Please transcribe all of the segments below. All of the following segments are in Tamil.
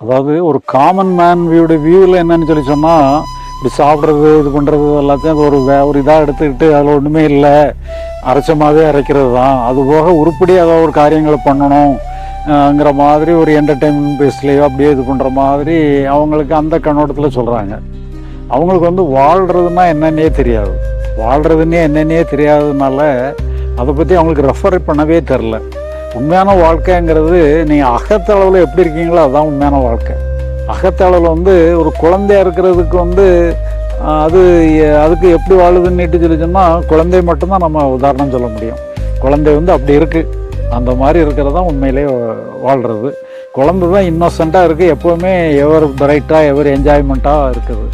அதாவது ஒரு காமன் மேன் வியூட வியூவில் என்னன்னு சொல்லி சொன்னால் இப்படி சாப்பிட்றது இது பண்ணுறது எல்லாத்தையும் அது ஒரு வே ஒரு இதாக எடுத்துக்கிட்டு அதில் ஒன்றுமே இல்லை. அரைச்சமாகவே அரைக்கிறது தான் அது போக உருப்படி ஏதாவது ஒரு காரியங்களை பண்ணணும்ங்கிற மாதிரி ஒரு என்டர்டெயின்மெண்ட் பேஸ்லேயோ அப்படியே இது பண்ணுற மாதிரி அவங்களுக்கு அந்த கண்ணோட்டத்தில் சொல்கிறாங்க அவங்களுக்கு வந்து வாழ்கிறதுனா என்னன்னே தெரியாது. வாழ்கிறதுன்னே என்னன்னே தெரியாததுனால அதை பற்றி அவங்களுக்கு ரெஃபர் பண்ணவே தெரில உண்மையான வாழ்க்கைங்கிறது நீங்கள் அகத்தளவில் எப்படி இருக்கீங்களோ அதுதான் உண்மையான வாழ்க்கை. அகத்தளவில் வந்து ஒரு குழந்தையாக இருக்கிறதுக்கு வந்து அது அதுக்கு எப்படி வாழுதுன்னுட்டு சொல்லி சொன்னால் குழந்தை மட்டும்தான் நம்ம உதாரணம் சொல்ல முடியும். குழந்தை வந்து அப்படி இருக்குது அந்த மாதிரி இருக்கிறது தான் உண்மையிலே வா- வாழ்கிறது குழந்தை தான் இன்னோசென்ட்டாக இருக்குது எப்போவுமே எவர் பிரைட்டாக எவர் என்ஜாய்மெண்ட்டாக இருக்குது.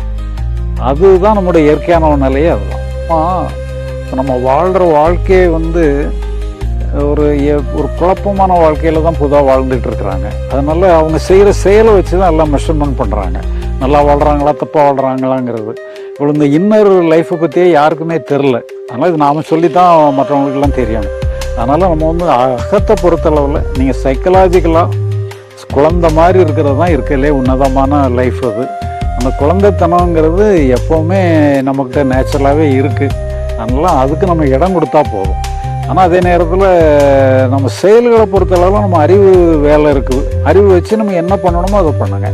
அதுதான் நம்முடைய இயற்கையான ஒரு நிலையே அதுதான். இப்போ நம்ம வாழ்கிற வாழ்க்கையை வந்து ஒரு ஒரு குழப்பமான வாழ்க்கையில் தான் புதாக வாழ்ந்துட்டு இருக்கிறாங்க. அதனால அவங்க செய்கிற செயலை வச்சு தான் எல்லாம் மெஷர்மெண்ட் பண்ணுறாங்க நல்லா வாழ்கிறாங்களா தப்பாக வாழ்கிறாங்களாங்கிறது இப்போ இந்த இன்னர் லைஃப்பை பற்றியே யாருக்குமே தெரில அதனால் இது நாம் சொல்லி தான் மற்றவங்களுக்கெல்லாம் தெரியணும். அதனால் நம்ம வந்து அகத்தை பொறுத்தளவில் நீங்கள் சைக்கலாஜிக்கலாக குழந்த மாதிரி இருக்கிறது தான் இருக்கலே உன்னதமான லைஃப் அது. அந்த குழந்தைத்தனங்கிறது எப்போவுமே நம்மக்கிட்ட நேச்சுரலாகவே இருக்குது அதனால் அதுக்கு நம்ம இடம் கொடுத்தா போதும். ஆனால் அதே நேரத்தில் நம்ம செயல்களை பொறுத்தளவில் நம்ம அறிவு வேலை இருக்குது. அறிவு வச்சு நம்ம என்ன பண்ணணுமோ அதை பண்ணுங்க.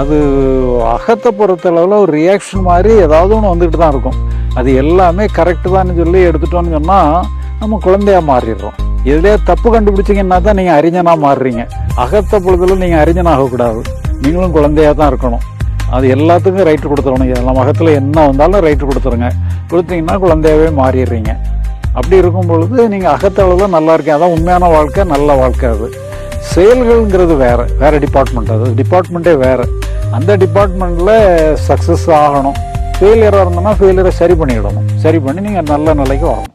அது அகத்தை பொறுத்தளவில் ஒரு ரியாக்ஷன் மாதிரி ஏதாவது ஒன்று வந்துட்டு தான் இருக்கும். அது எல்லாமே கரெக்டு தான் சொல்லி எடுத்துட்டோன்னு சொன்னால் நம்ம குழந்தையாக மாறிடுறோம். எதுலேயே தப்பு கண்டுபிடிச்சிங்கன்னா தான் நீங்கள் அறிஞனாக மாறுறீங்க. அகத்தை பொழுதில் நீங்கள் அறிஞனாகக்கூடாது. நீங்களும் குழந்தையாக தான் இருக்கணும். அது எல்லாத்துக்கும் ரைட்டு கொடுத்துடணும். நம்ம அகத்தில் என்ன வந்தாலும் ரைட்டு கொடுத்துருங்க. கொடுத்தீங்கன்னா குழந்தையாவே மாறிடுறீங்க. அப்படி இருக்கும் பொழுது நீங்கள் அகத்தளவில் நல்லா இருக்கேன். அதான் உண்மையான வாழ்க்கை நல்ல வாழ்க்கை அது. செயல்கள்ங்கிறது வேறு வேறு டிபார்ட்மெண்ட் அது டிபார்ட்மெண்ட்டே வேறு. அந்த டிபார்ட்மெண்ட்டில் சக்ஸஸ் ஆகணும். ஃபெயிலியராக இருந்தோம்னா ஃபெயிலியரை சரி பண்ணிடணும். சரி பண்ணி நீங்கள் நல்ல நிலைக்கு வரணும்.